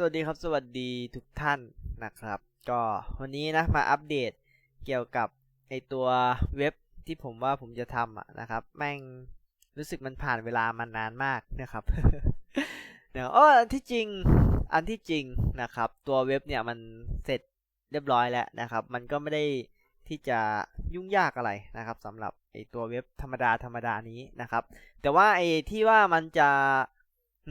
สวัสดีครับสวัสดีทุกท่านนะครับ ก็วันนี้นะมาอัปเดตเกี่ยวกับไอตัวเว็บที่ผมว่าผมจะทำอะนะครับ แม่งรู้สึกมันผ่านเวลามานานมากนะครับเดี๋ยวอ๋อที่จริงอันที่จริงนะครับ ตัวเว็บเนี่ยมันเสร็จเรียบร้อยแล้วนะครับ มันก็ไม่ได้ที่จะยุ่งยากอะไรนะครับสำหรับไอตัวเว็บธรรมดาธรรมดานี้นะครับ แต่ว่าไอที่ว่ามันจะ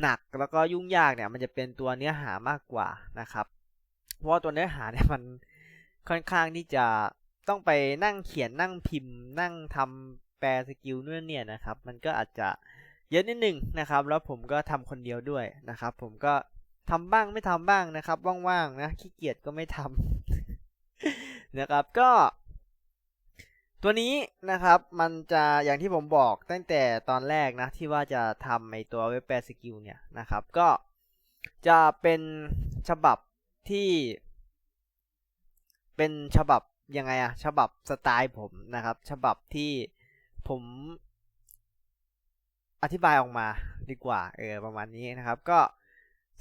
หนักแล้วก็ยุ่งยากเนี่ยมันจะเป็นตัวเนื้อหามากกว่านะครับ เพราะว่าตัวเนื้อหาเนี่ยมันค่อนข้างที่จะต้องไปนั่งเขียนนั่งพิมพ์ นั่งทำแปลสกิลนู่นเนี่ยนะครับ มันก็อาจจะเยอะนิดหนึ่งนะครับ แล้วผมก็ทำคนเดียวด้วยนะครับ ผมก็ทำบ้างไม่ทำบ้างนะครับ ว่างๆนะขี้เกียจก็ไม่ทำนะครับก็ ตัวนี้นะครับมันจะอย่างที่ผมบอกตั้งแต่ตอนแรกนะที่ว่าจะทำไอตัวเว็บแปลสกิลเนี่ยนะครับ ก็จะเป็นฉบับที่ เป็นฉบับยังไงอะฉบับสไตล์ผมนะครับ ฉบับที่ผมอธิบายออกมาดีกว่าเออประมาณนี้นะครับ ก็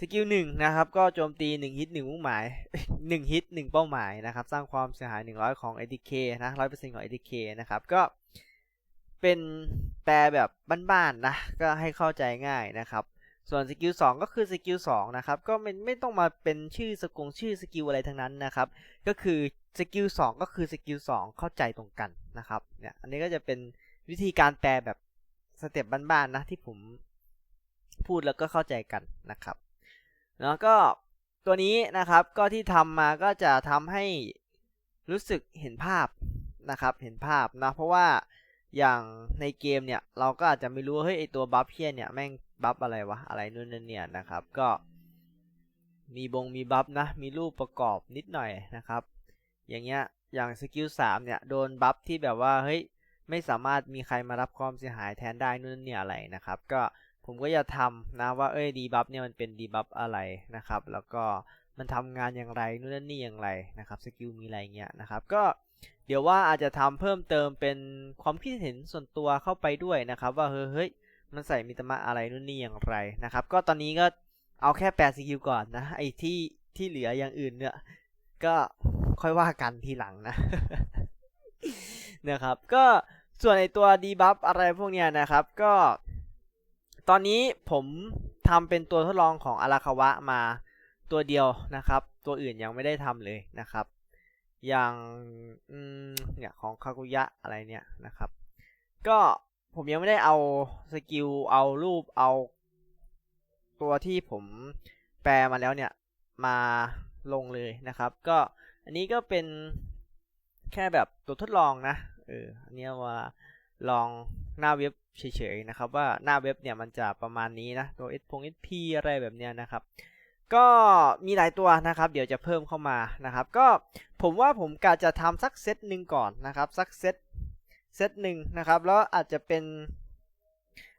สกิลหนึ่งนะครับก็โจมตี1ฮิต1มุ่งหมาย1ฮิต1เป้าหมายนะครับสร้างความเสียหาย100ของ ATK นะ100%ของ ATK นะครับก็เป็นแปลแบบบ้านๆนะก็ให้เข้าใจง่ายนะครับส่วนสกิล2ก็คือสกิล2นะครับก็ไม่ไม่ต้องมาเป็นชื่อสกงชื่อสกิลอะไรทั้งนั้นนะครับก็คือสกิล2ก็คือสกิล2เข้าใจตรงกันนะครับเนี่ยอันนี้ก็จะเป็นวิธีการแปลแบบสเต็ปบ้านๆนะที่ผมพูดแล้วก็เข้าใจกันนะครับ แล้วก็ตัวนี้นะครับก็ที่ทำมาก็จะทำให้รู้สึกเห็นภาพนะครับ เห็นภาพนะเพราะว่าอย่างในเกมเนี่ย เราก็อาจจะไม่รู้เฮ้ยไอตัวบัฟเพี้ยนเนี่ยแม่งบัฟอะไรวะ อะไรนู่นนั่นเนี่ยนะครับ ก็มีบงมีบัฟนะ มีรูปประกอบนิดหน่อยนะครับ อย่างเงี้ยอย่างสกิลสามเนี่ย โดนบัฟที่แบบว่าเฮ้ยไม่สามารถมีใครมารับความเสียหายแทนได้นู่นเนี่ยอะไรนะครับ ก็ ผมก็จะทำนะว่าเอ้ยดีบัฟเนี่ยมันเป็นดีบัฟอะไรนะครับ แล้วก็มันทำงานอย่างไรนู่นนี่อย่างไรนะครับสกิลมีอะไรเงี้ยนะครับ ก็เดี๋ยวว่าอาจจะทำเพิ่มเติมเป็นความคิดเห็นส่วนตัวเข้าไปด้วยนะครับ ว่าเฮ้ยมันใส่มิตมะอะไรนู่นนี่อย่างไรนะครับ ก็ตอนนี้ก็เอาแค่แปดสกิลก่อนนะไอ้ที่ที่เหลืออย่างอื่นเนี่ยก็ค่อยว่ากันทีหลังนะนะครับ ก็ส่วนไอตัวดีบัฟอะไรพวกเนี้ยนะครับ ก็ ตอนนี้ผมทำเป็นตัวทดลองของอาราคาวะมาตัวเดียวนะครับ ตัวอื่นยังไม่ได้ทำเลยนะครับ อย่างเนี่ยของคากุยะอะไรเนี่ยนะครับ ก็ผมยังไม่ได้เอาสกิลเอารูปเอา ตัวที่ผมแปลมาแล้วเนี่ยมาลงเลยนะครับ ก็อันนี้ก็เป็นแค่แบบตัวทดลองนะเอออันนี้ว่า ลองหน้าเว็บเฉยๆนะครับว่าหน้าเว็บเนี่ยมันจะประมาณนี้นะตัว s พง sp อะไรแบบเนี้ยนะครับ ก็มีหลายตัวนะครับ เดี๋ยวจะเพิ่มเข้ามานะครับ ก็ผมว่าผมกะจะทำสักเซตหนึ่งก่อนนะครับสักเซตเซตหนึ่งนะครับ แล้วอาจจะเป็น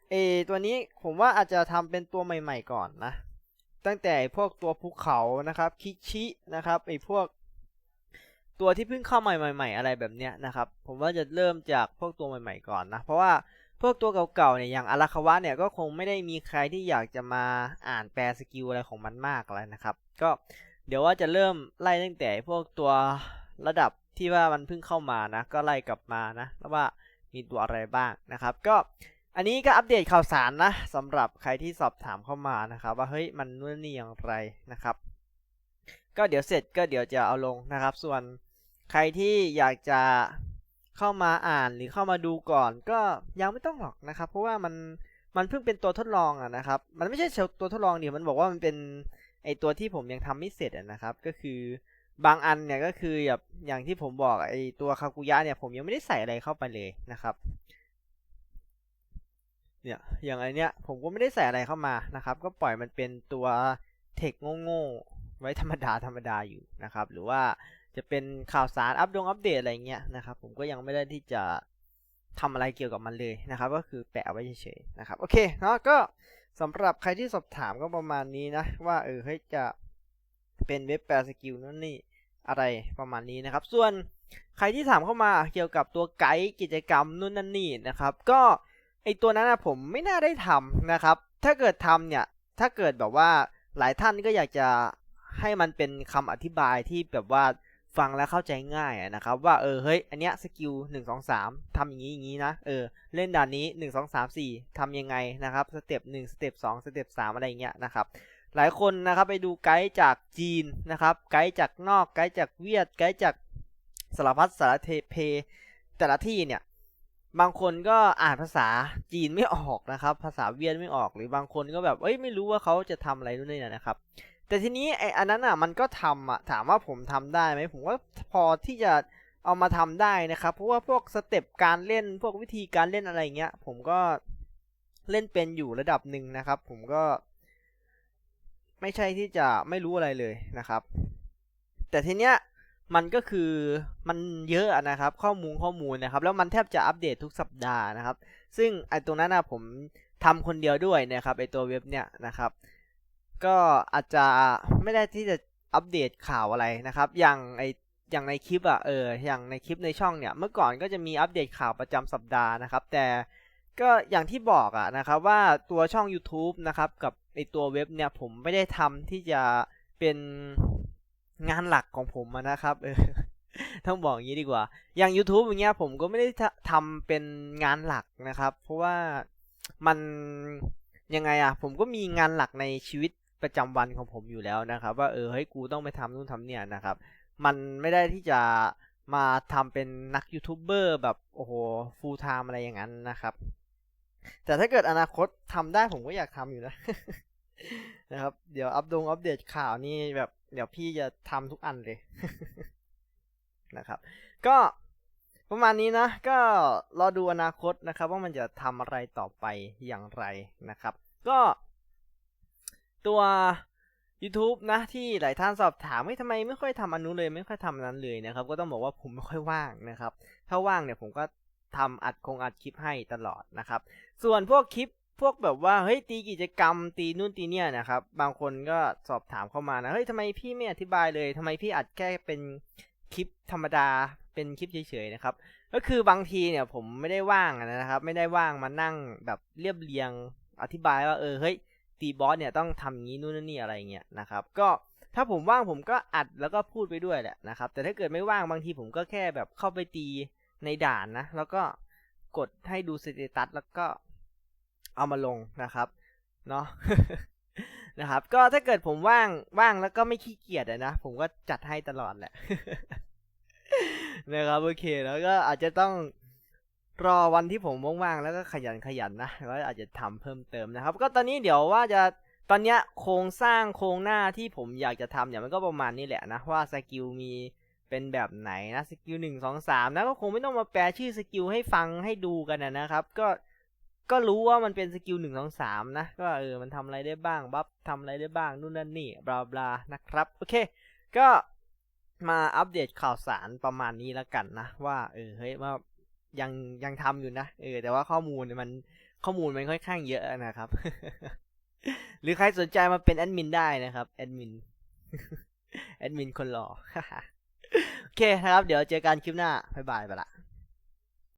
เอตัวนี้ผมว่าอาจจะทำเป็นตัวใหม่ ๆ ก่อนนะ ตั้งแต่พวกตัวภูเขานะครับคิชินะครับไอพวก ตัวที่เพิ่งเข้าใหม่ๆอะไรแบบเนี้ยนะครับ ผมว่าจะเริ่มจากพวกตัวใหม่ ๆ ก่อนนะ เพราะว่าพวกตัวเก่าๆเนี่ยอย่างอาราคาวะเนี่ยก็คงไม่ได้มีใครที่อยากจะมาอ่านแปลสกิลอะไรของมันมากแล้วนะครับ ก็เดี๋ยวว่าจะเริ่มไล่ตั้งแต่พวกตัวระดับที่ว่ามันเพิ่งเข้ามานะ ก็ไล่กลับมานะแล้วว่ามีตัวอะไรบ้างนะครับ ก็อันนี้ก็อัปเดตข่าวสารนะสำหรับใครที่สอบถามเข้ามานะครับ ว่าเฮ้ยมันนู่นนี่อย่างไรนะครับ ก็เดี๋ยวเสร็จก็เดี๋ยวจะเอาลงนะครับ ส่วน ใครที่อยากจะเข้ามาอ่านหรือเข้ามาดูก่อน ก็ยังไม่ต้องหรอกนะครับ เพราะว่ามันมันเพิ่งเป็นตัวทดลองอะนะครับ มันไม่ใช่ตัวทดลองเดี๋ยวมันบอกว่ามันเป็นไอตัวที่ผมยังทำไม่เสร็จนะครับ ก็คือบางอันเนี่ยก็คือแบบอย่างที่ผมบอกไอตัวคากุยะเนี่ยผมยังไม่ได้ใส่อะไรเข้าไปเลยนะครับ เนี่ยอย่างไอเนี้ยผมก็ไม่ได้ใส่อะไรเข้ามานะครับ ก็ปล่อยมันเป็นตัวเทคโง่ๆไว้ธรรมดาธรรมดาอยู่นะครับ หรือว่า จะเป็นข่าวสารอัปดงอัปเดตอะไรเงี้ยนะครับ ผมก็ยังไม่ได้ที่จะทำอะไรเกี่ยวกับมันเลยนะครับ ก็คือแปะไว้เฉยๆนะครับ โอเคเนาะก็สำหรับใครที่สอบถามก็ประมาณนี้นะ ว่าเออเฮ้ยจะเป็นเว็บแปลสกิลนั่นนี่อะไรประมาณนี้นะครับ ส่วนใครที่ถามเข้ามาเกี่ยวกับตัวไกด์กิจกรรมนู่นนั่นนี่นะครับ ก็ไอตัวนั้นนะผมไม่น่าได้ทำนะครับ ถ้าเกิดทำเนี่ยถ้าเกิดแบบว่าหลายท่านก็อยากจะให้มันเป็นคำอธิบายที่แบบว่า ฟังแล้วเข้าใจง่ายนะครับว่าเออเฮ้ยอันเนี้ยสกิลหนึ่งสองสามทำอย่างนี้อย่างนี้นะเออเล่นด่านนี้หนึ่งสองสามสี่ทำยังไงนะครับสเต็ปหนึ่งสเต็ปสองสเต็ปสามอะไรเงี้ยนะครับหลายคนนะครับไปดูไกด์จากจีนนะครับไกด์จากนอกไกด์จากเวียดไกด์จากสารพัดสารเทเพแต่ละที่เนี่ยบางคนก็อ่านภาษาจีนไม่ออกนะครับ ภาษาเวียดไม่ออกหรือบางคนก็แบบเอ้ยไม่รู้ว่าเขาจะทำอะไรนู่นนี่นะครับ แต่ทีนี้ไออันนั้นอะมันก็ทำอะถามว่าผมทำได้ไหมผมว่าพอที่จะเอามาทำได้นะครับ เพราะว่าพวกสเต็ปการเล่นพวกวิธีการเล่นอะไรเงี้ย ผมก็เล่นเป็นอยู่ระดับหนึ่งนะครับ ผมก็ ไม่ใช่ที่จะไม่รู้อะไรเลยนะครับ แต่ทีเนี้ยมันก็คือมันเยอะนะครับ ข้อมูลข้อมูลนะครับ แล้วมันแทบจะอัปเดตทุกสัปดาห์นะครับ ซึ่งไอตรงนั้นนะผมทำคนเดียวด้วยนะครับไอตัวเว็บเนี่ยนะครับ ก็อาจจะไม่ได้ที่จะอัปเดตข่าวอะไรนะครับ อย่างไออย่างในคลิปอะเอออย่างในคลิปในช่องเนี่ย เมื่อก่อนก็จะมีอัปเดตข่าวประจำสัปดาห์นะครับ แต่ก็อย่างที่บอกอะนะครับว่าตัวช่อง YouTube นะครับกับไอตัวเว็บเนี่ยผมไม่ได้ทำที่จะเป็นงานหลักของผมนะครับเออต้องบอกอย่างนี้ดีกว่า อย่าง YouTube อย่างเงี้ยผมก็ไม่ได้ททำเป็นงานหลักนะครับ เพราะว่ามันยังไงอะผมก็มีงานหลักในชีวิต ประจำวันของผมอยู่แล้วนะครับ ว่าเออเฮ้ยกูต้องไปทำนู่นทำเนี่ยนะครับ มันไม่ได้ที่จะมาทำเป็นนักยูทูบเบอร์แบบโอ้โหฟูลไทม์อะไรอย่างนั้นนะครับ แต่ถ้าเกิดอนาคตทำได้ผมก็อยากทำอยู่นะนะครับ เดี๋ยวอัปดงอัปเดตข่าวนี่แบบเดี๋ยวพี่จะทำทุกอันเลยนะครับ ก็ประมาณนี้นะ ก็รอดูอนาคตนะครับ ว่ามันจะทำอะไรต่อไปอย่างไรนะครับ ก็ ตัว YouTube นะที่หลายท่านสอบถามไม่ทำไมไม่ค่อยทำอันนู้นเลยไม่ค่อยทำนั้นเลยนะครับ ก็ต้องบอกว่าผมไม่ค่อยว่างนะครับ ถ้าว่างเนี่ยผมก็ทำอัดคงอัดคลิปให้ตลอดนะครับ ส่วนพวกคลิปพวกแบบว่าเฮ้ยตีกิจกรรมตีนู่นตีเนี่ยนะครับ บางคนก็สอบถามเข้ามานะเฮ้ยทำไมพี่ไม่อธิบายเลยทำไมพี่อัดแค่เป็นคลิปธรรมดาเป็นคลิปเฉยๆนะครับ ก็คือบางทีเนี่ยผมไม่ได้ว่างนะครับ ไม่ได้ว่างมานั่งแบบเรียบเรียงอธิบายว่าเออเฮ้ย ตีบอสเนี่ยต้องทำอย่างนี้นู่นนี่อะไรเงี้ยนะครับ ก็ถ้าผมว่างผมก็อัดแล้วก็พูดไปด้วยแหละนะครับ แต่ถ้าเกิดไม่ว่างบางทีผมก็แค่แบบเข้าไปตีในด่านนะ แล้วก็กดให้ดูสเตตัสแล้วก็เอามาลงนะครับเนาะนะครับ ก็ถ้าเกิดผมว่างว่างแล้วก็ไม่ขี้เกียจนะ ผมก็จัดให้ตลอดแหละนะครับโอเคแล้วก็อาจจะต้อง รอวันที่ผมว่างๆแล้วก็ขยันขยันนะแล้วอาจจะทำเพิ่มเติมนะครับ ก็ตอนนี้เดี๋ยวว่าจะตอนเนี้ยโครงสร้างโครงหน้าที่ผมอยากจะทำเนี่ยมันก็ประมาณนี้แหละนะว่าสกิลมีเป็นแบบไหนนะสกิลหนึ่งสองสามนะก็คงไม่ต้องมาแปลชื่อสกิลให้ฟังให้ดูกันนะครับ ก็ก็รู้ว่ามันเป็นสกิลหนึ่งสองสามนะ ก็เออมันทำอะไรได้บ้างบัฟทำอะไรได้บ้างนู่นนั่นนี่บลาบลานะครับ โอเค ก็มาอัปเดตข่าวสารประมาณนี้แล้วกันนะ ว่าเออเฮ้ยว่า ยังยังทำอยู่นะเออแต่ว่าข้อมูลมันข้อมูลมันค่อนข้างเยอะนะครับ หรือใครสนใจมาเป็นแอดมินได้นะครับแอดมินแอดมินคนหล่อโอเคนะครับ เดี๋ยวเจอกันคลิปหน้าบ๊ายบายไปละ